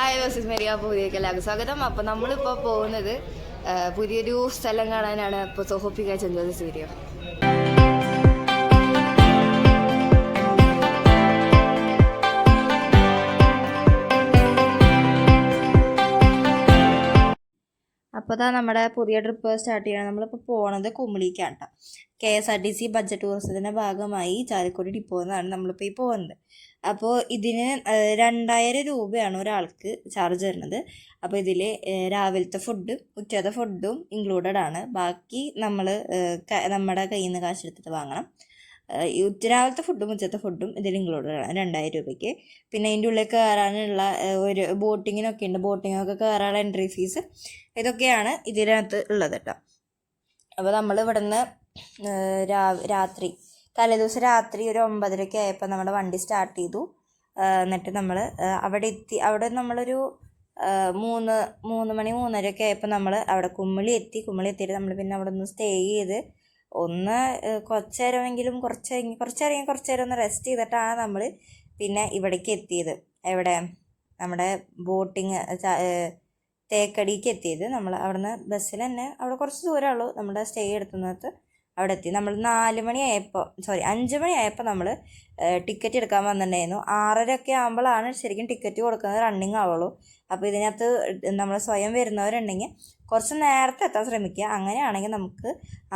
Hi versus Meriya പുതിയ എല്ലാവർക്കും സ്വാഗതം. അപ്പോൾ നമ്മളിപ്പോൾ പോകുന്നത് പുതിയൊരു സ്ഥലം കാണാനാണ്. ഇപ്പോൾ സോഹോപ്പിക്ക ചെന്നത് വീഡിയോ അപ്പോൾ ഇതാ നമ്മുടെ പുതിയ ട്രിപ്പ് സ്റ്റാർട്ട് ചെയ്യണം. നമ്മളിപ്പോൾ പോണത് കുമിളിക്കാണ് K S R T C budget ടൂറിസത്തിന്റെ ഭാഗമായി ചാലക്കുടി ഡിപ്പോ എന്നാണ് നമ്മളിപ്പോൾ ഈ പോകുന്നത് അപ്പോൾ ഇതിന് രണ്ടായിരം രൂപയാണ് ഒരാൾക്ക് ചാർജ് വരുന്നത്. അപ്പോൾ ഇതിൽ രാവിലത്തെ ഫുഡും ഉച്ചത്തെ ഫുഡും ഇൻക്ലൂഡഡ് ആണ്. ബാക്കി നമ്മൾ നമ്മുടെ കയ്യിൽ നിന്ന് കാശെടുത്തിട്ട് വാങ്ങണം. രാവിലത്തെ ഫുഡും ഉച്ചത്തെ ഫുഡും ഇതിൽ ഇൻക്ലൂഡഡ് ആണ് രണ്ടായിരം രൂപയ്ക്ക്. പിന്നെ അതിന്റെ ഉള്ളിൽ കയറാനുള്ള ഒരു ബോട്ടിങ്ങിനൊക്കെ ഉണ്ട്. ബോട്ടിങ്ങൊക്കെ കയറാനുള്ള എൻട്രി ഫീസ് ഇതൊക്കെയാണ് ഇതിനകത്ത് ഉള്ളത് കേട്ടോ അപ്പോൾ നമ്മൾ ഇവിടുന്ന് രാത്രി. തലേദിവസം രാത്രി ഒരു ഒമ്പതരയ്ക്ക് ആയപ്പോൾ നമ്മുടെ വണ്ടി സ്റ്റാർട്ട് ചെയ്തു. എന്നിട്ട് നമ്മൾ അവിടെ എത്തി അവിടെ നമ്മളൊരു മൂന്ന് മൂന്ന് മണി മൂന്നരയൊക്കെ ആയപ്പോൾ നമ്മൾ അവിടെ കുമ്മിളി എത്തി. കുമ്മിളി എത്തിയിട്ട് നമ്മൾ പിന്നെ അവിടെ ഒന്ന് സ്റ്റേ ചെയ്ത് ഒന്ന് കുറച്ച് നേരമെങ്കിലും കുറച്ച് കുറച്ച് നേരം കുറച്ച് നേരം ഒന്ന് റെസ്റ്റ് ചെയ്തിട്ടാണ് നമ്മൾ പിന്നെ ഇവിടേക്ക് എത്തിയത്. എവിടെ? നമ്മുടെ ബോട്ടിങ് തേക്കടിക്ക് എത്തിയത്. നമ്മൾ അവിടുന്ന് ബസ്സിൽ തന്നെ അവിടെ കുറച്ച് ദൂരമേ ഉള്ളൂ. നമ്മുടെ സ്റ്റേ എടുത്തുന്നത്. അവിടെ എത്തി നമ്മൾ നാല് മണിയായപ്പോൾ സോറി അഞ്ച് മണിയായപ്പോൾ നമ്മൾ ടിക്കറ്റ് എടുക്കാൻ വന്നിട്ടുണ്ടായിരുന്നു. ആറരയൊക്കെ ആകുമ്പോഴാണ് ശരിക്കും ടിക്കറ്റ് കൊടുക്കുന്നത് റണ്ണിങ് ആവുള്ളൂ. അപ്പോൾ ഇതിനകത്ത് നമ്മൾ സ്വയം വരുന്നവരുണ്ടെങ്കിൽ കുറച്ച് നേരത്തെ എത്താൻ ശ്രമിക്കുക. അങ്ങനെയാണെങ്കിൽ നമുക്ക്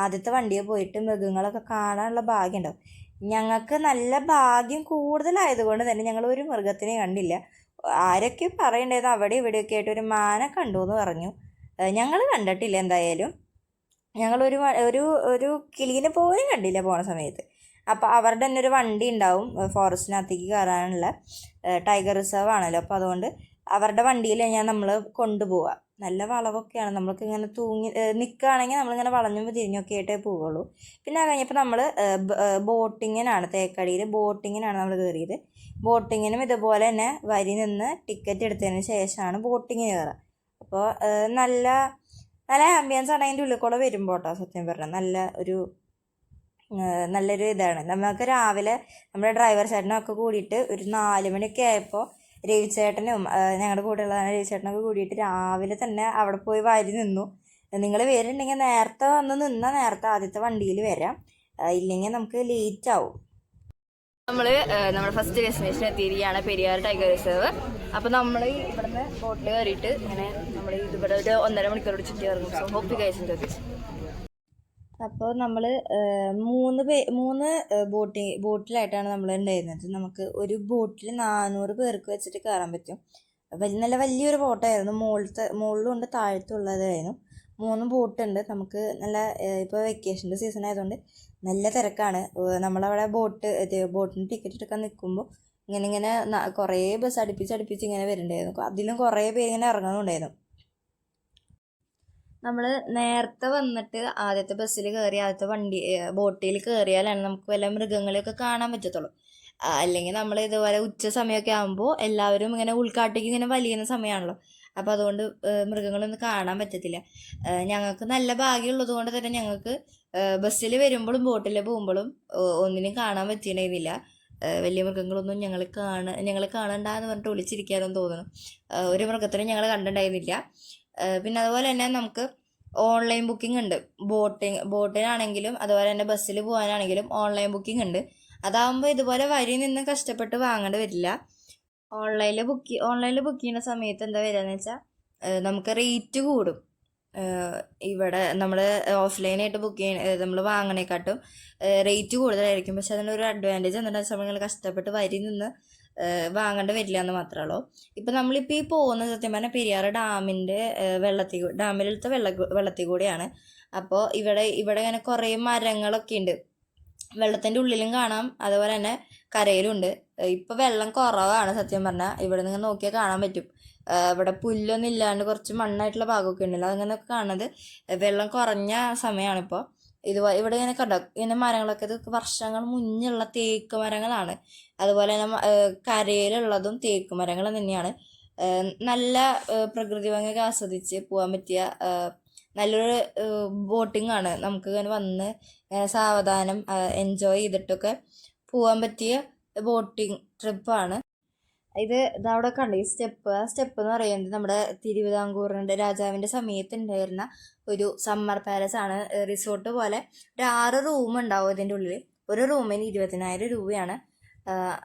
ആദ്യത്തെ വണ്ടിയിൽ പോയിട്ട് മൃഗങ്ങളൊക്കെ കാണാനുള്ള ഭാഗ്യം ഉണ്ടാവും. ഞങ്ങൾക്ക് നല്ല ഭാഗ്യം കൂടുതലായതുകൊണ്ട് തന്നെ ഞങ്ങൾ ഒരു മൃഗത്തിനെ കണ്ടില്ല. ആരൊക്കെ പറയണ്ടായിരുന്നു അവിടെ ഇവിടെയൊക്കെ ആയിട്ട് ഒരു മാന കണ്ടു എന്ന് പറഞ്ഞു ഞങ്ങൾ കണ്ടിട്ടില്ല എന്തായാലും. ഞങ്ങൾ ഒരു ഒരു ഒരു കിളീനെ പോലും കണ്ടില്ല പോണ സമയത്ത്. അപ്പോൾ അവരുടെ തന്നെ ഒരു വണ്ടി ഉണ്ടാവും ഫോറസ്റ്റിനകത്തേക്ക് കയറാനുള്ള ടൈഗർ റിസർവ് ആണല്ലോ. അപ്പോൾ അതുകൊണ്ട് അവരുടെ വണ്ടിയിൽ ഞാൻ നമ്മൾ കൊണ്ടുപോവുക നല്ല വളവൊക്കെയാണ്. നമ്മൾക്ക് ഇങ്ങനെ തൂങ്ങി നിൽക്കുകയാണെങ്കിൽ നമ്മളിങ്ങനെ വളഞ്ഞും തിരിഞ്ഞൊക്കെ ആയിട്ടേ പോവുള്ളൂ. പിന്നെ അത് കഴിഞ്ഞപ്പോൾ നമ്മൾ ബോട്ടിങ്ങിനാണ് തേക്കടിയിൽ ബോട്ടിങ്ങിനാണ് നമ്മൾ കയറിയത് ബോട്ടിങ്ങിനും ഇതുപോലെ തന്നെ വരി നിന്ന് ടിക്കറ്റ് എടുത്തതിന് ശേഷമാണ് ബോട്ടിങ്ങിന് കയറുക. അപ്പോൾ നല്ല നല്ല ആംബിയൻസ് ആണ് അതിന്റെ ഉള്ളിൽ കൂടെ വരുമ്പോൾ കേട്ടോ സത്യം പറഞ്ഞാൽ നല്ല ഒരു നല്ലൊരു ഇതാണ്. നമുക്ക് രാവിലെ നമ്മുടെ ഡ്രൈവർ ചേട്ടനൊക്കെ കൂടിയിട്ട് ഒരു നാല് മണിയൊക്കെ ആയപ്പോൾ രവിചേട്ടനും ഞങ്ങളുടെ കൂടെയുള്ള രവിചേട്ടനൊക്കെ കൂടിയിട്ട് രാവിലെ തന്നെ അവിടെ പോയി വാരി നിന്നു. നിങ്ങൾ വരുന്നുണ്ടെങ്കിൽ നേരത്തെ വന്ന് നിന്നാൽ നേരത്തെ ആദ്യത്തെ വണ്ടിയിൽ വരാം. ഇല്ലെങ്കിൽ നമുക്ക് ലേറ്റ് ആവും. നമ്മൾ നമ്മുടെ ഫസ്റ്റ് ഡെസ്റ്റിനേഷൻ എത്തിയിരിക്കുകയാണ് പെരിയാർ ടൈഗർ റിസർവ് അപ്പോൾ നമ്മൾ ഇവിടുന്ന് ബോട്ടിൽ കയറിയിട്ട് ഇങ്ങനെ നമ്മൾ ഇവിടെ ഒരു ഒന്നര മണിക്കൂർ ചുറ്റി ഇറങ്ങും. സോ ഹോപ്പ് കഴിച്ചിട്ട് അപ്പോൾ നമ്മൾ മൂന്ന് പേ മൂന്ന് ബോട്ടി ബോട്ടിലായിട്ടാണ് നമ്മൾ ഉണ്ടായിരുന്നത്. നമുക്ക് ഒരു ബോട്ടിൽ നാനൂറ് പേർക്ക് വെച്ചിട്ട് കയറാൻ പറ്റും. വലിയ നല്ല വലിയൊരു ബോട്ടായിരുന്നു. മുകളിലത്തെ മുകളിലും ഉണ്ട് താഴത്തുള്ളതായിരുന്നു. മൂന്ന് ബോട്ടുണ്ട്. നമുക്ക് നല്ല ഇപ്പോൾ വെക്കേഷന്റെ സീസൺ ആയതുകൊണ്ട് നല്ല തിരക്കാണ്. നമ്മളവിടെ ബോട്ട് ബോട്ടിന് ടിക്കറ്റ് എടുക്കാൻ നിൽക്കുമ്പോൾ ഇങ്ങനെ ഇങ്ങനെ കുറേ ബസ് അടുപ്പിച്ച് അടുപ്പിച്ച് ഇങ്ങനെ വരുന്നുണ്ടായിരുന്നു അതിലും കുറേ പേര് ഇങ്ങനെ ഇറങ്ങുന്നുണ്ടായിരുന്നു നമ്മൾ നേരത്തെ വന്നിട്ട് ആദ്യത്തെ ബസ്സിൽ കയറി ആദ്യത്തെ വണ്ടി ബോട്ടിൽ കയറിയാലാണ് നമുക്ക് വല്ല മൃഗങ്ങളെയൊക്കെ കാണാൻ പറ്റത്തുള്ളൂ. അല്ലെങ്കിൽ നമ്മൾ ഇതുപോലെ ഉച്ച സമയമൊക്കെ ആകുമ്പോൾ എല്ലാവരും ഇങ്ങനെ ഉൾക്കാട്ടേക്ക് ഇങ്ങനെ വലിയുന്ന സമയമാണല്ലോ അപ്പം അതുകൊണ്ട് മൃഗങ്ങളൊന്നും കാണാൻ പറ്റത്തില്ല. ഞങ്ങൾക്ക് നല്ല ഭാഗ്യമുള്ളത് കൊണ്ട് തന്നെ ഞങ്ങൾക്ക് ബസ്സിൽ വരുമ്പോഴും ബോട്ടിൽ പോകുമ്പോഴും ഒന്നിനും കാണാൻ പറ്റിയിട്ടുണ്ടായിരുന്നില്ല. വലിയ മൃഗങ്ങളൊന്നും ഞങ്ങൾ കാണ ഞങ്ങൾ കാണണ്ടെന്ന് പറഞ്ഞിട്ട് ഒളിച്ചിരിക്കാനൊന്നും തോന്നുന്നു. ഒരു മൃഗത്തിനും ഞങ്ങൾ കണ്ടിട്ടുണ്ടായിരുന്നില്ല. പിന്നെ അതുപോലെ തന്നെ നമുക്ക് ഓൺലൈൻ ബുക്കിംഗ് ഉണ്ട്. ബോട്ടിങ് ബോട്ടിനാണെങ്കിലും അതുപോലെ തന്നെ ബസ്സിൽ പോകാനാണെങ്കിലും ഓൺലൈൻ ബുക്കിംഗ് ഉണ്ട്. അതാകുമ്പോൾ ഇതുപോലെ വരി നിന്ന് കഷ്ടപ്പെട്ട് വാങ്ങേണ്ടി വരില്ല. ഓൺലൈനിൽ ബുക്ക് ഓൺലൈനിൽ ബുക്ക് ചെയ്യുന്ന സമയത്ത് എന്താ വരികയെന്ന് വെച്ചാൽ നമുക്ക് റേറ്റ് കൂടും. ഇവിടെ നമ്മൾ ഓഫ്ലൈനായിട്ട് ബുക്ക് ചെയ്യുന്ന നമ്മൾ വാങ്ങണേക്കാട്ടും റേറ്റ് കൂടുതലായിരിക്കും. പക്ഷെ അതിനൊരു അഡ്വാന്റേജ് എന്താണെന്ന് വെച്ചാൽ നിങ്ങൾ കഷ്ടപ്പെട്ട് വരി നിന്ന് വാങ്ങേണ്ടി വരില്ല എന്ന് മാത്രമേ ഉള്ളൂ ഇപ്പം നമ്മളിപ്പോൾ ഈ പോകുന്ന സത്യം പറഞ്ഞാൽ പെരിയാറ് ഡാമിന്റെ വെള്ളത്തിൽ ഡാമിലത്തെ വെള്ള വെള്ളത്തിൽ കൂടിയാണ്. അപ്പോൾ ഇവിടെ ഇവിടെ ഇങ്ങനെ കുറേ മരങ്ങളൊക്കെ ഉണ്ട് വെള്ളത്തിന്റെ ഉള്ളിലും കാണാം അതുപോലെ തന്നെ കരയിലുണ്ട് ഉണ്ട്. ഇപ്പം വെള്ളം കുറവാണ് സത്യം പറഞ്ഞാൽ ഇവിടെ നിന്ന് നോക്കിയാൽ കാണാൻ പറ്റും. ഇവിടെ പുല്ലൊന്നും ഇല്ലാണ്ട് കുറച്ച് മണ്ണായിട്ടുള്ള ഭാഗമൊക്കെ ഉണ്ടല്ലോ. അങ്ങനെയൊക്കെ കാണുന്നത്. വെള്ളം കുറഞ്ഞ സമയമാണിപ്പോൾ ഇത് ഇവിടെ ഇങ്ങനെ കണ്ട? ഇങ്ങനെ മരങ്ങളൊക്കെ ഇത് വർഷങ്ങൾ മുന്നുള്ള തേക്ക് മരങ്ങളാണ്. അതുപോലെ തന്നെ കരയിലുള്ളതും തേക്ക് മരങ്ങൾ തന്നെയാണ്. നല്ല പ്രകൃതി ഭംഗിയൊക്കെ ആസ്വദിച്ച് പോകാൻ പറ്റിയ നല്ലൊരു ബോട്ടിംഗ് ആണ് നമുക്ക് ഇങ്ങനെ വന്ന് സാവധാനം എൻജോയ് ചെയ്തിട്ടൊക്കെ പോകാൻ പറ്റിയ ബോട്ടിംഗ് ട്രിപ്പാണ്. ഇത് ഇതവിടെ കണ്ടു? ഈ സ്റ്റെപ്പ് ആ സ്റ്റെപ്പ് എന്ന് പറയുന്നത് നമ്മുടെ തിരുവിതാംകൂറിന്റെ രാജാവിന്റെ സമയത്ത് ഉണ്ടായിരുന്ന ഒരു സമ്മർ പാലസ് ആണ്. റിസോർട്ട് പോലെ ഒരു ആറ് റൂം ഉണ്ടാവും ഇതിന്റെ ഉള്ളിൽ ഒരു റൂമിന് ഇരുപതിനായിരം രൂപയാണ്.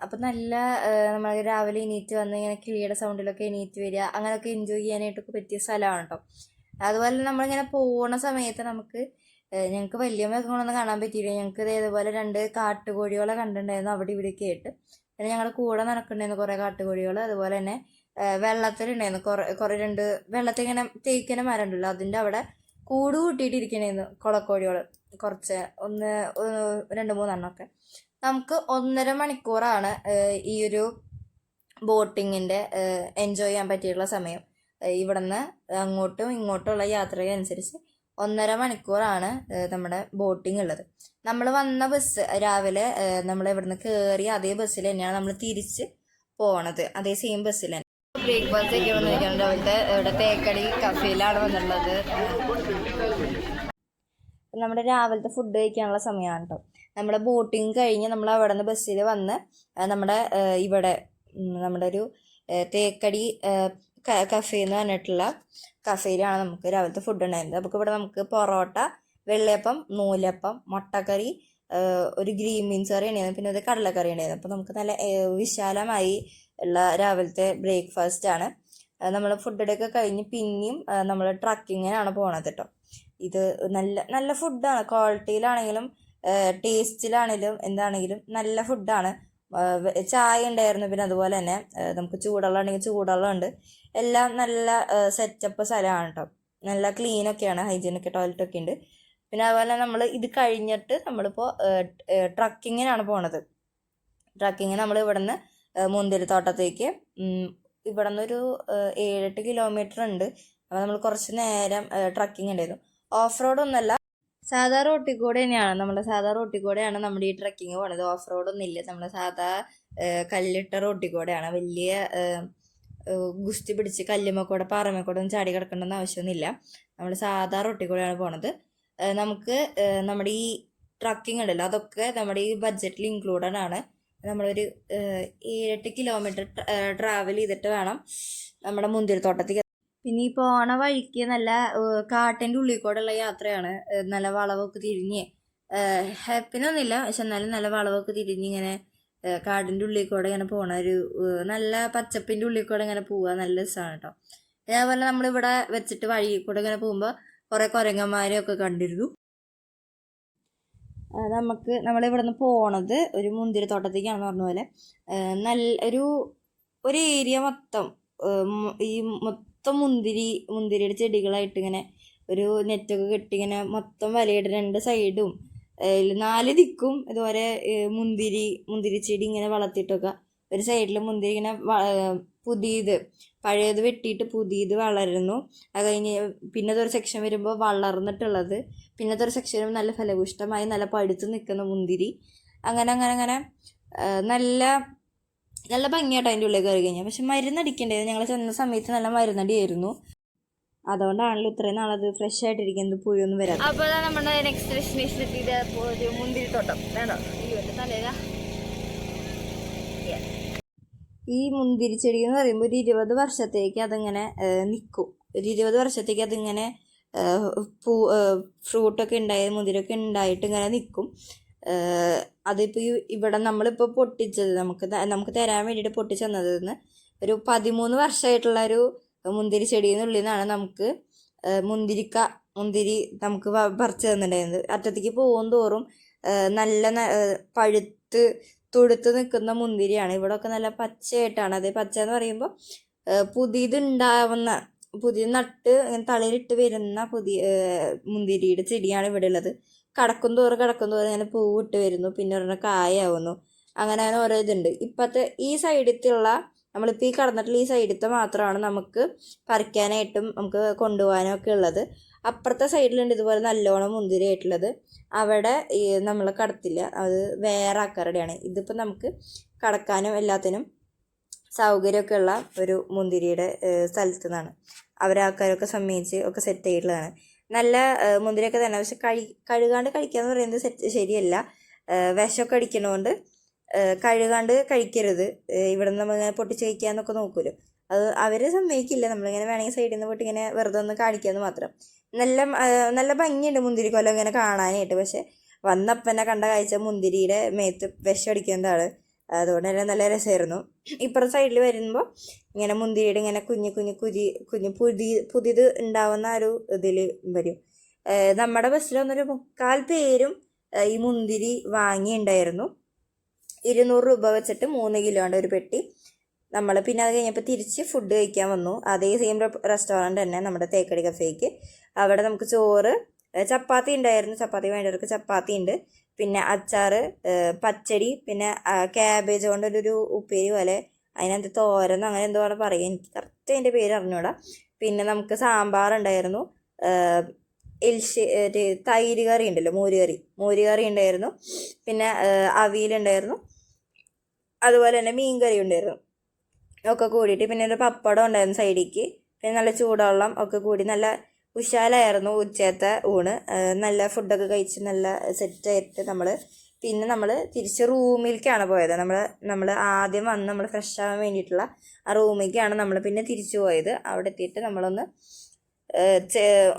അപ്പം നല്ല നമ്മൾ രാവിലെ എണീറ്റ് വന്ന് ഇങ്ങനെ കിളിയുടെ സൗണ്ടിലൊക്കെ എണീറ്റ് വരിക അങ്ങനെയൊക്കെ എൻജോയ് ചെയ്യാനായിട്ടൊക്കെ പറ്റിയ സ്ഥലമാണ് കേട്ടോ അതുപോലെ നമ്മളിങ്ങനെ പോകുന്ന സമയത്ത് നമുക്ക് ഞങ്ങൾക്ക് വലിയ മൃഗങ്ങളൊന്നും കാണാൻ പറ്റിയില്ല. ഞങ്ങൾക്ക് ഇതേപോലെ രണ്ട് കാട്ടുകോഴികളെ കണ്ടിട്ടുണ്ടായിരുന്നു അവിടെ ഇവിടെയൊക്കെ ആയിട്ട് പിന്നെ ഞങ്ങളുടെ കൂടെ നടക്കുന്നുണ്ടായിരുന്നു കുറേ കാട്ടുകോഴികൾ അതുപോലെ തന്നെ വെള്ളത്തിലുണ്ടായിരുന്നു കുറേ കുറേ രണ്ട് വെള്ളത്തിൽ ഇങ്ങനെ തേക്കിനെ മരം ഉണ്ടല്ലോ അതിന്റെ അവിടെ കൂട് കൂട്ടിയിട്ടിരിക്കണേന്ന് കുളക്കോഴികൾ കുറച്ച് ഒന്ന് രണ്ട് മൂന്നെണ്ണമൊക്കെ നമുക്ക് ഒന്നര മണിക്കൂറാണ് ഈ ഒരു ബോട്ടിങ്ങിന്റെ എൻജോയ് ചെയ്യാൻ പറ്റിയിട്ടുള്ള സമയം. ഇവിടുന്ന് അങ്ങോട്ടും ഇങ്ങോട്ടുമുള്ള യാത്രയനുസരിച്ച് ഒന്നര മണിക്കൂറാണ് നമ്മുടെ ബോട്ടിംഗ് ഉള്ളത് നമ്മൾ വന്ന ബസ് രാവിലെ നമ്മൾ ഇവിടുന്ന് കയറി അതേ ബസ്സിൽ തന്നെയാണ് നമ്മൾ തിരിച്ച് പോണത്. അതേ സെയിം ബസ്സിൽ തന്നെ. ബ്രേക്ക്ഫാസ്റ്റ് ഒക്കെ വന്നിരിക്കുന്നത് രാവിലത്തെ ഇവിടെ തേക്കടി കഫേയിലാണ് വന്നിട്ടുള്ളത്. നമ്മുടെ രാവിലത്തെ ഫുഡ് കഴിക്കാനുള്ള സമയമാണ് കേട്ടോ നമ്മുടെ ബോട്ടിങ് കഴിഞ്ഞ് നമ്മൾ അവിടെ നിന്ന് ബസ്സിൽ വന്ന് നമ്മുടെ ഇവിടെ നമ്മുടെ ഒരു തേക്കടി കഫേ എന്ന് പറഞ്ഞിട്ടുള്ള കഫേയിലാണ് നമുക്ക് രാവിലത്തെ ഫുഡ് ഉണ്ടായിരുന്നത്. നമുക്ക് ഇവിടെ നമുക്ക് പൊറോട്ട വെള്ളയപ്പം നൂലപ്പം മുട്ടക്കറി ഒരു ഗ്രീൻ ബീൻസ് കറി ഉണ്ടായിരുന്നു. പിന്നെ ഒരു കടലക്കറി ഉണ്ടായിരുന്നു. അപ്പോൾ നമുക്ക് നല്ല വിശാലമായി ഉള്ള രാവിലത്തെ ബ്രേക്ക്ഫാസ്റ്റ് ആണ്. നമ്മൾ ഫുഡൊക്കെ കഴിഞ്ഞ് പിന്നെയും നമ്മൾ ട്രക്കിങ്ങിനാണ് പോണത് കേട്ടോ ഇത് നല്ല നല്ല ഫുഡാണ് ക്വാളിറ്റിയിലാണെങ്കിലും ടേസ്റ്റിലാണെങ്കിലും എന്താണെങ്കിലും നല്ല ഫുഡാണ് ചായ ഉണ്ടായിരുന്നു. പിന്നെ അതുപോലെ തന്നെ നമുക്ക് ചൂടുവെള്ളം ഉണ്ടെങ്കിൽ ചൂടുവെള്ളം ഉണ്ട്. എല്ലാം നല്ല സെറ്റപ്പ് സ്ഥലമാണ് കേട്ടോ നല്ല ക്ലീനൊക്കെയാണ് ടോയ്ലറ്റ് ഒക്കെ ഉണ്ട്. പിന്നെ അതുപോലെ നമ്മൾ ഇത് കഴിഞ്ഞിട്ട് നമ്മളിപ്പോൾ ട്രക്കിങ്ങിനാണ് പോണത്. ട്രക്കിങ് നമ്മൾ ഇവിടുന്ന് മുന്തിരിത്തോട്ടത്തേക്ക് ഇവിടെ നിന്നൊരു ഏഴെട്ട് കിലോമീറ്റർ ഉണ്ട്. അപ്പോൾ നമ്മൾ കുറച്ച് നേരം ട്രക്കിംഗ് ഉണ്ടായിരുന്നു. ഓഫ് റോഡ് ഒന്നല്ല സാധാ റോട്ടിൽ കൂടെ തന്നെയാണ് നമ്മുടെ സാധാ റോട്ടിൽ കൂടെയാണ് നമ്മുടെ ഈ ട്രക്കിങ് പോണത്. ഓഫ് റോഡ് ഒന്നും ഇല്ല. നമ്മുടെ സാധാ കല്ലിട്ട റോട്ടിൽ കൂടെയാണ് വലിയ ഗുസ്തി പിടിച്ച് കല്ലുമ്മക്കൂടെ പാറമ്മക്കൂടെ ഒന്നും ചാടി കിടക്കേണ്ടെന്ന് ആവശ്യമൊന്നുമില്ല നമ്മൾ സാധാ റോട്ടിൽ കൂടെയാണ് പോണത് നമുക്ക് നമ്മുടെ ഈ ട്രക്കിംഗ് ഉണ്ടല്ലോ. അതൊക്കെ നമ്മുടെ ഈ ബഡ്ജറ്റിൽ ഇൻക്ലൂഡഡ് ആണ്. നമ്മളൊരു ഏഴെട്ട് കിലോമീറ്റർ ട്രാവൽ ചെയ്തിട്ട് വേണം നമ്മുടെ മുന്തിരിത്തോട്ടത്തേക്ക് പിന്നെ ഈ പോണ വഴിക്ക് നല്ല കാട്ടിന്റെ ഉള്ളിൽ കൂടെയുള്ള യാത്രയാണ്. നല്ല വളവൊക്കെ തിരിഞ്ഞ് ഹാപ്പിനൊന്നുമില്ല. പക്ഷെ എന്നാലും നല്ല വളവൊക്കെ തിരിഞ്ഞ് ഇങ്ങനെ കാടിന്റെ ഉള്ളിൽ കൂടെ ഇങ്ങനെ പോണ ഒരു നല്ല പച്ചപ്പിന്റെ ഉള്ളിൽ കൂടെ ഇങ്ങനെ പോവുക നല്ല രസമാണ് കേട്ടോ അതേപോലെ നമ്മളിവിടെ വെച്ചിട്ട് വഴി കൂടെ ഇങ്ങനെ പോകുമ്പോൾ കുറേ കുരങ്ങന്മാരെയൊക്കെ കണ്ടിരുന്നു. നമുക്ക് നമ്മളിവിടെ നിന്ന് പോണത് ഒരു മുന്തിരി തോട്ടത്തേക്കാണെന്ന് പറഞ്ഞ പോലെ നല്ല ഒരു ഒരു ഏരിയ മൊത്തം ഈ മൊത്തം മുന്തിരി മുന്തിരിയുടെ ചെടികളായിട്ട് ഇങ്ങനെ ഒരു നെറ്റൊക്കെ കെട്ടി ഇങ്ങനെ മൊത്തം വലയുടെ. രണ്ട് സൈഡും നാല് ദിക്കും ഇതുപോലെ മുന്തിരി മുന്തിരി ചെടി ഇങ്ങനെ വളർത്തിയിട്ടൊക്കെ ഒരു സൈഡിൽ മുന്തിരി ഇങ്ങനെ പുതിയത് പഴയത് വെട്ടിയിട്ട് പുതിയത് വളരുന്നു. അത് കഴിഞ്ഞ് പിന്നത്തെ ഒരു സെക്ഷൻ വരുമ്പോൾ വളർന്നിട്ടുള്ളത്. പിന്നത്തെ ഒരു സെക്ഷൻ നല്ല ഫലഭൂഷ്ടമായി നല്ല പഴുത്ത് നിൽക്കുന്ന മുന്തിരി. അങ്ങനെ അങ്ങനെ അങ്ങനെ നല്ല നല്ല ഭംഗിയായിട്ട് അതിന്റെ ഉള്ളിൽ കയറി കഴിഞ്ഞാൽ പക്ഷെ മരുന്നടിക്കേണ്ടത് ഞങ്ങൾ ചെന്ന സമയത്ത് നല്ല മരുന്നടിയായിരുന്നു. അതുകൊണ്ടാണല്ലോ ഇത്രയും നാളത് ഫ്രഷ് ആയിട്ടിരിക്കുന്നത് പുഴയൊന്നും വരാം അപ്പോൾ നമ്മുടെ നെക്സ്റ്റ് ഡെസ്റ്റിനേഷൻ എത്തിയത് ഒരു മുന്തിരിത്തോട്ടം. വേണോ ഈ മുന്തിരി ചെടി എന്ന് പറയുമ്പോൾ ഒരു ഇരുപത് വർഷത്തേക്ക് അതിങ്ങനെ നിൽക്കും ഒരു ഇരുപത് വർഷത്തേക്ക് അതിങ്ങനെ പൂ ഫ്രൂട്ടൊക്കെ ഉണ്ടായി മുന്തിരിയൊക്കെ ഉണ്ടായിട്ട് ഇങ്ങനെ നിൽക്കും അതിപ്പോൾ ഇവിടെ നമ്മളിപ്പോൾ പൊട്ടിച്ചത് നമുക്ക് നമുക്ക് തരാൻ വേണ്ടിയിട്ട് പൊട്ടിച്ചു തന്നതെന്ന് ഒരു പതിമൂന്ന് വർഷമായിട്ടുള്ള ഒരു മുന്തിരി ചെടിയെന്നുള്ളിൽ നിന്നാണ് നമുക്ക് മുന്തിരിക്ക മുന്തിരി നമുക്ക് പറിച്ചു തന്നിട്ടുണ്ടായിരുന്നത്. അറ്റത്തേക്ക് പോകും തോറും നല്ല പഴുത്ത് തുടുത്ത് നിൽക്കുന്ന മുന്തിരിയാണ്. ഇവിടെ ഒക്കെ നല്ല പച്ചയായിട്ടാണ്. അത് പച്ച എന്ന് പറയുമ്പോൾ പുതിയതുണ്ടാവുന്ന പുതിയ നട്ട് തളിരിട്ട് വരുന്ന പുതിയ മുന്തിരിയുടെ ചെടിയാണ് ഇവിടെ ഉള്ളത്. കടക്കും തോറും കടക്കും തോറും ഇങ്ങനെ പൂവിട്ട് വരുന്നു. പിന്നെ ഒരെണ്ണം കായാവുന്നു. അങ്ങനെ അങ്ങനെ ഓരോ ഇതുണ്ട്. ഇപ്പോഴത്തെ ഈ സൈഡിലുള്ള നമ്മളിപ്പോൾ ഈ കടന്നിട്ടുള്ള ഈ സൈഡിലത്തെ മാത്രമാണ് നമുക്ക് പറിക്കാനായിട്ടും നമുക്ക് കൊണ്ടുപോകാനും ഒക്കെ ഉള്ളത്. അപ്പുറത്തെ സൈഡിലുണ്ട് ഇതുപോലെ നല്ലോണം മുന്തിരി ആയിട്ടുള്ളത് അവിടെ ഈ നമ്മൾ കടത്തില്ല. അത് വേറെ ആക്കാറടിയാണ് ഇതിപ്പോൾ നമുക്ക് കടക്കാനും എല്ലാത്തിനും സൗകര്യമൊക്കെ ഉള്ള ഒരു മുന്തിരിയുടെ സ്ഥലത്തു നിന്നാണ് അവരാൾക്കാരൊക്കെ സമ്മതിച്ച് ഒക്കെ സെറ്റ് ചെയ്തിട്ടുള്ളതാണ്. നല്ല മുന്തിരിയൊക്കെ തന്നെ. പക്ഷെ കഴി കഴുകാണ്ട് കഴിക്കുക എന്ന് പറയുന്നത് സെറ്റ് ശരിയല്ല. വിഷമൊക്കെ അടിക്കണോണ്ട് കഴുകാണ്ട് കഴിക്കരുത്. ഇവിടെ നിന്ന് നമ്മളിങ്ങനെ പൊട്ടിച്ച് കഴിക്കാന്നൊക്കെ നോക്കുമല്ലോ അത് അവർ സമ്മതിക്കില്ല. നമ്മളിങ്ങനെ വേണമെങ്കിൽ സൈഡിൽ നിന്ന് പോയിട്ട് ഇങ്ങനെ വെറുതെ ഒന്ന് കാണിക്കാമെന്ന് മാത്രം. നല്ല നല്ല ഭംഗിയുണ്ട് മുന്തിരിക്കൊല്ലം ഇങ്ങനെ കാണാനായിട്ട്. പക്ഷെ വന്നപ്പന്നെ കണ്ട കാഴ്ച മുന്തിരിയുടെ മേത്ത് വിഷം അടിക്കുന്നതാണ്. അതുകൊണ്ട് തന്നെ നല്ല രസമായിരുന്നു. ഇപ്പുറത്തെ സൈഡിൽ വരുമ്പോൾ ഇങ്ങനെ മുന്തിരിയുടെ ഇങ്ങനെ കുഞ്ഞു കുഞ്ഞു കുരി കുഞ്ഞു പുതിയ പുതിയത് ഉണ്ടാവുന്ന ഒരു ഇതിൽ വരും. നമ്മുടെ ബസ്സിൽ വന്നൊരു മുക്കാൽ പേരും ഈ മുന്തിരി വാങ്ങിയിട്ടുണ്ടായിരുന്നു ഇരുന്നൂറ് രൂപ വെച്ചിട്ട് മൂന്ന് കിലോയുടെ ഒരു പെട്ടി. നമ്മൾ പിന്നെ അത് കഴിഞ്ഞപ്പോൾ തിരിച്ച് ഫുഡ് കഴിക്കാൻ വന്നു. അതേ സെയിം റെസ്റ്റോറന്റ് തന്നെ നമ്മുടെ തേക്കടി കഫേക്ക് അവിടെ നമുക്ക് ചോറ് ചപ്പാത്തി ഉണ്ടായിരുന്നു ചപ്പാത്തി വേണ്ടവർക്ക് ചപ്പാത്തി ഉണ്ട് പിന്നെ അച്ചാർ പച്ചടി പിന്നെ ക്യാബേജ് കൊണ്ടൊരു ഉപ്പേരി പോലെ. അതിനകത്ത് തോരനോ അങ്ങനെ എന്തോ ആണ് പറയുക. എനിക്ക് കറക്റ്റ് അതിന്റെ പേര് അറിഞ്ഞൂടാ. പിന്നെ നമുക്ക് സാമ്പാർ ഉണ്ടായിരുന്നു. എൽശി തൈര് കറി ഉണ്ടല്ലോ മോര് കറി. മോര് കറി ഉണ്ടായിരുന്നു. പിന്നെ അവിയലുണ്ടായിരുന്നു അതുപോലെ തന്നെ മീൻ കറി ഉണ്ടായിരുന്നു. ഒക്കെ കൂടിയിട്ട് പിന്നെ ഒരു പപ്പടം ഉണ്ടായിരുന്നു സൈഡിലേക്ക് പിന്നെ നല്ല ചൂടുവെള്ളം ഒക്കെ കൂടി നല്ല ഉശാലായിരുന്നു ഉച്ചത്തെ ഊണ്. നല്ല ഫുഡൊക്കെ കഴിച്ച് നല്ല സെറ്റായിട്ട് നമ്മൾ പിന്നെ നമ്മൾ തിരിച്ച് റൂമിലേക്കാണ് പോയത്. നമ്മൾ നമ്മൾ ആദ്യം വന്ന് നമ്മൾ ഫ്രഷ് ആവാൻ വേണ്ടിയിട്ടുള്ള ആ റൂമിലേക്കാണ് നമ്മൾ പിന്നെ തിരിച്ചു പോയത്. അവിടെ എത്തിയിട്ട് നമ്മളൊന്ന്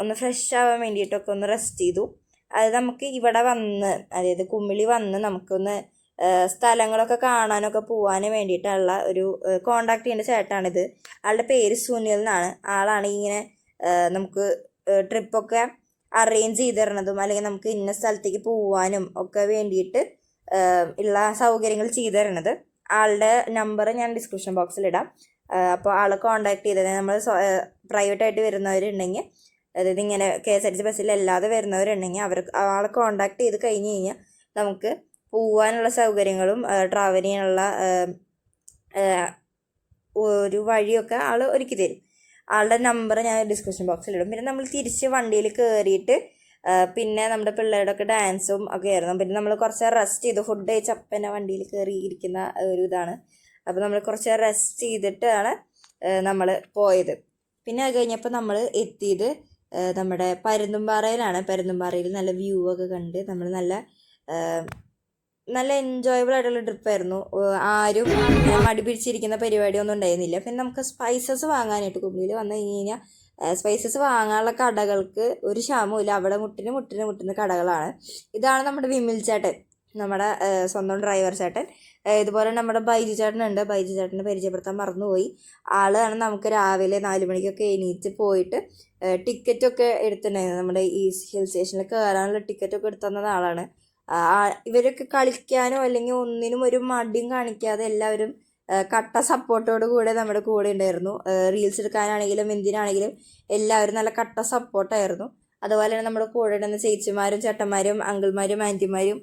ഒന്ന് ഫ്രഷ് ആവാൻ വേണ്ടിയിട്ടൊക്കെ ഒന്ന് റെസ്റ്റ് ചെയ്തു. അത് നമുക്ക് ഇവിടെ വന്ന് അതായത് കുമ്മിളി വന്ന് നമുക്കൊന്ന് സ്ഥലങ്ങളൊക്കെ കാണാനൊക്കെ പോകാൻ വേണ്ടിയിട്ടുള്ള ഒരു കോണ്ടാക്ട് ചെയ്യേണ്ട ചേട്ടാണിത്. ആളുടെ പേര് സുനിൽ എന്നാണ്. ആളാണ് ഇങ്ങനെ നമുക്ക് ട്രിപ്പൊക്കെ അറേഞ്ച് ചെയ്ത് തരണതും അല്ലെങ്കിൽ നമുക്ക് ഇന്ന സ്ഥലത്തേക്ക് പോവാനും ഒക്കെ വേണ്ടിയിട്ട് ഉള്ള സൗകര്യങ്ങൾ ചെയ്തു തരണത് ആളുടെ നമ്പർ ഞാൻ ഡിസ്ക്രിപ്ഷൻ ബോക്സിൽ ഇടാം. അപ്പോൾ ആളെ കോൺടാക്ട് ചെയ്തത് നമ്മൾ പ്രൈവറ്റ് ആയിട്ട് വരുന്നവരുണ്ടെങ്കിൽ അതായത് ഇങ്ങനെ K S R T C ബസ്സിൽ അല്ലാതെ വരുന്നവരുണ്ടെങ്കിൽ അവർ ആളെ കോൺടാക്ട് ചെയ്ത് കഴിഞ്ഞ് കഴിഞ്ഞാൽ നമുക്ക് പോവാനുള്ള സൗകര്യങ്ങളും ട്രാവൽ ചെയ്യാനുള്ള ഒരു വഴിയൊക്കെ ആൾ ഒരുക്കി തരും. ആളുടെ നമ്പർ ഞാൻ ഡിസ്ക്രിപ്ഷൻ ബോക്സിൽ ഇടും. പിന്നെ നമ്മൾ തിരിച്ച് വണ്ടിയിൽ കയറിയിട്ട് പിന്നെ നമ്മുടെ പിള്ളേരുടെ ഒക്കെ ഡാൻസും ഒക്കെ ആയിരുന്നു. പിന്നെ നമ്മൾ കുറച്ച് റെസ്റ്റ് ചെയ്തു. ഫുഡ് കഴിച്ച് വണ്ടിയിൽ കയറി ഇരിക്കുന്ന ഒരു ഇതാണ്. അപ്പോൾ നമ്മൾ കുറച്ച് റെസ്റ്റ് ചെയ്തിട്ടാണ് നമ്മൾ പോയത്. പിന്നെ അത് കഴിഞ്ഞപ്പോൾ നമ്മൾ എത്തിയത് നമ്മുടെ പരുന്തുംപാറയിലാണ്. പരുന്തുംപാറയിൽ നല്ല വ്യൂ ഒക്കെ കണ്ട് നമ്മൾ നല്ല നല്ല എൻജോയബിൾ ആയിട്ടുള്ള ട്രിപ്പായിരുന്നു ആരും മടി പിടിച്ചിരിക്കുന്ന പരിപാടിയൊന്നും ഉണ്ടായിരുന്നില്ല. പിന്നെ നമുക്ക് സ്പൈസസ് വാങ്ങാനായിട്ട് കുമ്പിയിൽ വന്നു കഴിഞ്ഞ് കഴിഞ്ഞാൽ സ്പൈസസ് വാങ്ങാനുള്ള കടകൾക്ക് ഒരു ക്ഷാമവും അവിടെ മുട്ടിന് മുട്ടിന് മുട്ടിന് കടകളാണ്. ഇതാണ് നമ്മുടെ വിമിൽ ചേട്ടൻ നമ്മുടെ സ്വന്തം ഡ്രൈവർ ചേട്ടൻ. ഇതുപോലെ നമ്മുടെ ബൈജു ചേട്ടനുണ്ട് ബൈജു ചേട്ടനെ പരിചയപ്പെടുത്താൻ മറന്നുപോയി. ആളാണ് നമുക്ക് രാവിലെ നാല് മണിക്കൊക്കെ എണീറ്റ് പോയിട്ട് ടിക്കറ്റൊക്കെ എടുത്തിട്ടുണ്ടായിരുന്നു നമ്മുടെ ഈ ഹിൽ സ്റ്റേഷനിൽ കയറാനുള്ള ടിക്കറ്റൊക്കെ എടുത്തു തന്നത് ആളാണ്. ഇവരൊക്കെ കളിക്കാനോ അല്ലെങ്കിൽ ഒന്നിനും ഒരു മടിയും കാണിക്കാതെ എല്ലാവരും കട്ട സപ്പോർട്ടോട് കൂടെ നമ്മുടെ കൂടെ ഉണ്ടായിരുന്നു. റീൽസ് എടുക്കാനാണെങ്കിലും എന്തിനാണെങ്കിലും എല്ലാവരും നല്ല കട്ട സപ്പോർട്ടായിരുന്നു അതുപോലെ തന്നെ നമ്മുടെ കൂടെ ഇടുന്ന ചേച്ചിമാരും ചേട്ടന്മാരും അങ്കിൾമാരും ആന്റിമാരും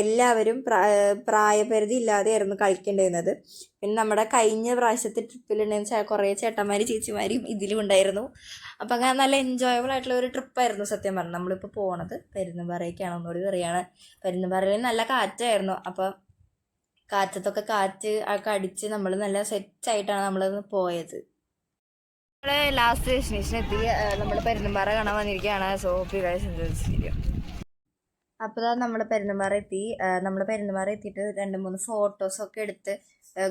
എല്ലാവരും പ്രാ- പ്രായപരിധി ഇല്ലാതെയായിരുന്നു കളിക്കേണ്ടിരുന്നത് പിന്നെ നമ്മുടെ കഴിഞ്ഞ പ്രാവശ്യത്തെ ട്രിപ്പിലുണ്ടായിരുന്ന കുറേ ചേട്ടന്മാരും ചേച്ചിമാരും ഇതിലും ഉണ്ടായിരുന്നു. അപ്പം അങ്ങനെ നല്ല എൻജോയബിൾ ആയിട്ടുള്ള ഒരു ട്രിപ്പായിരുന്നു സത്യം പറഞ്ഞു. നമ്മളിപ്പോൾ പോണത് പെരുന്നുംപാറയൊക്കെയാണ് ഒന്നുകൂടി പറയുകയാണ് പെരുന്നുംപാറയിൽ നല്ല കാറ്റായിരുന്നു. അപ്പോൾ കാറ്റത്തൊക്കെ കാറ്റ് ഒക്കെ അടിച്ച് നമ്മൾ നല്ല സെറ്റായിട്ടാണ് നമ്മളത് പോയത്. നമ്മൾ ലാസ്റ്റ് ഡെസ്റ്റിനേഷൻ എത്തി. നമ്മൾ പെരുന്നമ്പാറ കാണാൻ വന്നിരിക്കുകയാണ്. സോ ഗൈസ് നമ്മൾ എത്തി. നമ്മൾ പെരുന്നുമ്പാറ എത്തിയിട്ട് രണ്ട് മൂന്ന് ഫോട്ടോസ് ഒക്കെ എടുത്ത്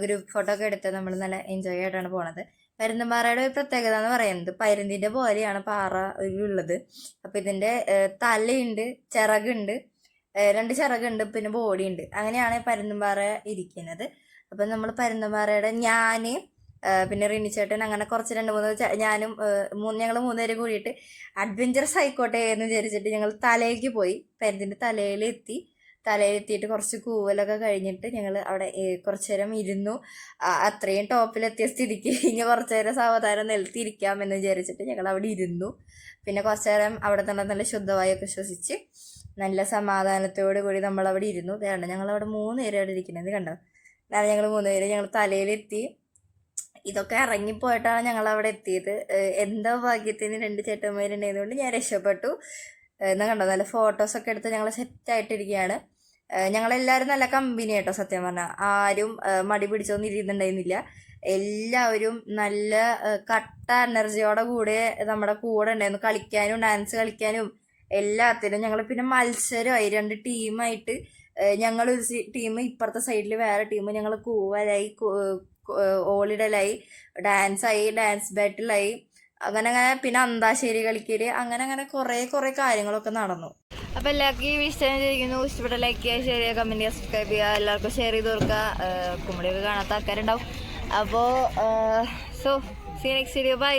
ഗ്രൂപ്പ് ഫോട്ടോ ഒക്കെ എടുത്ത് നമ്മൾ നല്ല എൻജോയ് ആയിട്ടാണ് പോണത്. പെരുന്നമ്പാറയുടെ ഒരു പ്രത്യേകത എന്ന് പറയുന്നത് പരുന്തിന്റെ പോലെയാണ് പാറ ഉള്ളത്. അപ്പൊ ഇതിന്റെ തലയുണ്ട് ചിറകുണ്ട് രണ്ട് ചിറകുണ്ട് പിന്നെ ബോഡി ഉണ്ട് അങ്ങനെയാണ് പരുന്നമ്പാറ ഇരിക്കുന്നത്. അപ്പൊ നമ്മൾ പരുന്നമ്പാറയുടെ ഞാൻ പിന്നെ റിനി ചേട്ടൻ അങ്ങനെ കുറച്ച് രണ്ട് മൂന്ന് ഞാനും മൂന്ന് ഞങ്ങൾ മൂന്നുപേരും കൂടിയിട്ട് അഡ്വഞ്ചറസ് ആയിക്കോട്ടെ എന്ന് വിചാരിച്ചിട്ട് ഞങ്ങൾ തലയിലേക്ക് പോയി. പരുന്തിന്റെ തലയിലെത്തി. തലയിലെത്തിയിട്ട് കുറച്ച് കൂവലൊക്കെ കഴിഞ്ഞിട്ട് ഞങ്ങൾ അവിടെ കുറച്ചു നേരം ഇരുന്നു. അത്രയും ടോപ്പിലെത്തിയ സ്ഥിതിക്ക് ഇനി കുറച്ച് നേരം സാവധാനം നിലത്തിരിക്കാം എന്ന് വിചാരിച്ചിട്ട് ഞങ്ങൾ അവിടെ ഇരുന്നു. പിന്നെ കുറച്ച് നേരം അവിടെ തന്നെ നല്ല ശുദ്ധവായൊക്കെ ശ്വസിച്ച് നല്ല സമാധാനത്തോടു കൂടി നമ്മൾ അവിടെ ഇരുന്നു. വേണ്ട ഞങ്ങൾ അവിടെ മൂന്ന് പേര് അവിടെ ഇരിക്കുന്നത് കണ്ടോ? ഞങ്ങൾ മൂന്ന് പേര് ഞങ്ങൾ തലയിലെത്തി. ഇതൊക്കെ ഇറങ്ങിപ്പോയിട്ടാണ് ഞങ്ങൾ അവിടെ എത്തിയത് എന്തോ ഭാഗ്യത്തിന് രണ്ട് ചേട്ടന്മാരുണ്ടായതുകൊണ്ട് ഞാൻ രക്ഷപ്പെട്ടു. എന്നാ കണ്ടോ നല്ല ഫോട്ടോസൊക്കെ എടുത്ത് ഞങ്ങൾ സെറ്റായിട്ടിരിക്കുകയാണ് ഞങ്ങളെല്ലാവരും നല്ല കമ്പനി കേട്ടോ സത്യം പറഞ്ഞാൽ ആരും മടി പിടിച്ചൊന്നും ഇരുന്നുണ്ടായിരുന്നില്ല എല്ലാവരും നല്ല കട്ട എനർജിയോടെ കൂടെ നമ്മുടെ കൂടെ ഉണ്ടായിരുന്നു. കളിക്കാനും ഡാൻസ് കളിക്കാനും എല്ലാത്തിനും ഞങ്ങൾ പിന്നെ മത്സരമായി. രണ്ട് ടീമായിട്ട് ഞങ്ങളൊരു ടീം ഇപ്പുറത്തെ സൈഡിൽ വേറെ ടീം ഞങ്ങൾ കൂവലായി ഓളിടലായി ഡാൻസായി ഡാൻസ് ബാറ്റിലായി. അങ്ങനെ അങ്ങനെ പിന്നെ അന്താശ്ശേരി കളിക്കൽ അങ്ങനെ അങ്ങനെ കുറേ കുറേ കാര്യങ്ങളൊക്കെ നടന്നു. അപ്പോൾ എല്ലാവർക്കും ഇഷ്ടം ഇഷ്ടപ്പെട്ട ലൈക്ക് ചെയ്യുക ഷെയർ ചെയ്യുക ചെയ്യുക സബ്സ്ക്രൈബ് ചെയ്യുക. എല്ലാവർക്കും ഷെയർ ചെയ്ത് കൊടുക്കുക. കുമ്പളിയൊക്കെ കാണാത്ത ആൾക്കാരുണ്ടാവും. അപ്പോൾ so see next video bye